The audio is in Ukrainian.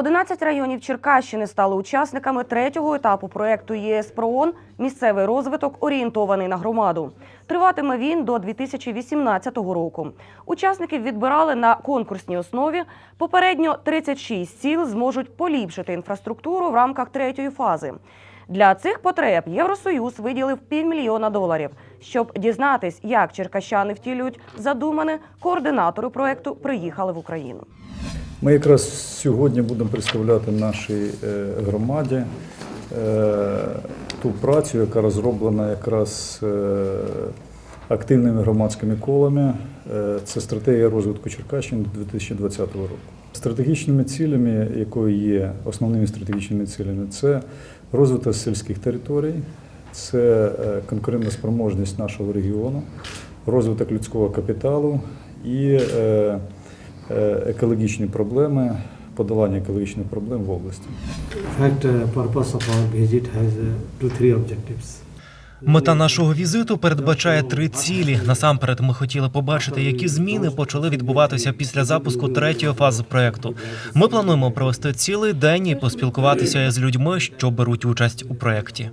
11 районів Черкащини стали учасниками третього етапу проекту ЄС Місцевий розвиток орієнтований на громаду. Триватиме він до 2018 року. Учасників відбирали на конкурсній основі. Попередньо 36 сіл зможуть поліпшити інфраструктуру в рамках третьої фази. Для цих потреб Євросоюз виділив півмільйона доларів. Щоб дізнатись, як черкащани втілюють задумане, координатори проекту приїхали в Україну. Ми якраз сьогодні будемо представляти нашій е, громаді е, ту працю, яка розроблена якраз е, активними громадськими колами. Це стратегія розвитку Черкащини до 2020 року. Стратегічними цілями, якою є основними стратегічними цілями, це розвиток сільських територій, це е, конкурентна спроможність нашого регіону, розвиток людського капіталу і е, е, екологічні проблеми, подолання екологічних проблем в області. In fact, uh, purpose of our visit has uh, two, three objectives. Мета нашого візиту передбачає три цілі. Насамперед, ми хотіли побачити, які зміни почали відбуватися після запуску третьої фази проекту. Ми плануємо провести цілий день і поспілкуватися з людьми, що беруть участь у проєкті.